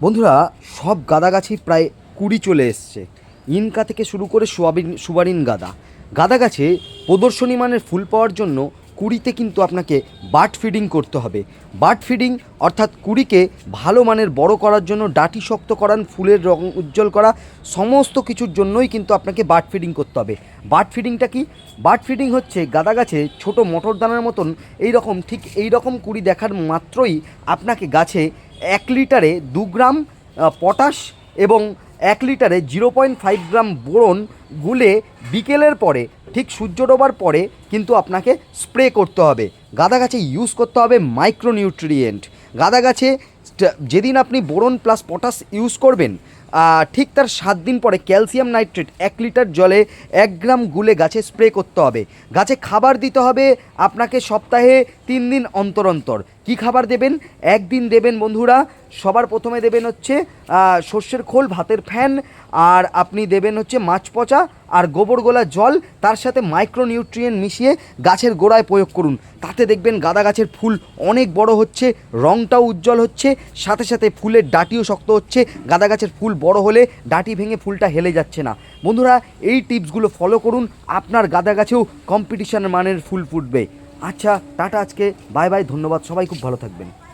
বন্ধুরা, সব গাদা প্রায় কুড়ি চলে এসছে। ইনকা থেকে শুরু করে সোয়াবিন, সুবারিন গাদা। গাদা গাছে প্রদর্শনী মানের ফুল পাওয়ার জন্য কুড়িতে কিন্তু আপনাকে বাট ফিডিং করতে হবে। বাট ফিডিং অর্থাৎ কুড়িকে ভালো মানের বড় করার জন্য ডাটি শক্ত করান, ফুলের রং উজ্জ্বল করা, সমস্ত কিছুর জন্যই কিন্তু আপনাকে বাট ফিডিং করতে হবে। বাট ফিডিংটা কি? বাট ফিডিং হচ্ছে গাদা গাছে ছোট মটর দানার মতন এই রকম ঠিক এই রকম কুড়ি দেখার মাত্রই আপনাকে গাছে এক লিটারে দু গ্রাম পটাশ এবং এক লিটারে zero point five gram boron গুলে বিকেলের পরে, ঠিক সূর্য ডোবার পরে কিন্তু আপনাকে স্প্রে করতে হবে। গাদা গাছে ইউজ করতে হবে মাইক্রোনিউট্রিয়েন্ট গাদা গাছে যেদিন আপনি বোরন প্লাস পটাশ ইউজ করবেন ঠিক তার সাত দিন পরে ক্যালসিয়াম নাইট্রেট এক লিটার জলে এক গ্রাম গুলে গাছে স্প্রে করতে হবে। গাছে খাবার দিতে হবে আপনাকে সপ্তাহে তিন দিন অন্তর অন্তর। কী খাবার দেবেন? একদিন দেবেন বন্ধুরা, সবার প্রথমে দেবেন হচ্ছে সর্ষের খোল, ভাতের ফ্যান, আর আপনি দেবেন হচ্ছে মাছ পচা আর গোবর গোলা জল, তার সাথে মাইক্রোনিউট্রিয়েন্ট মিশিয়ে গাছের গোড়ায় প্রয়োগ করুন। তাতে দেখবেন গাঁদা গাছের ফুল অনেক বড় হচ্ছে রঙটাও উজ্জ্বল হচ্ছে, সাথে সাথে ফুলের ডাটিও শক্ত হচ্ছে, গাঁদা গাছের ফুল বড় হলে ডাটি ভেঙে ফুলটা হেলে যাচ্ছে না। বন্ধুরা, এই টিপসগুলো ফলো করুন, আপনার গাদা গাছেও কম্পিটিশান মানের ফুল ফুটবে। আচ্ছা টাটা আজকে, বাই বাই, ধন্যবাদ, সবাই খুব ভালো থাকবেন।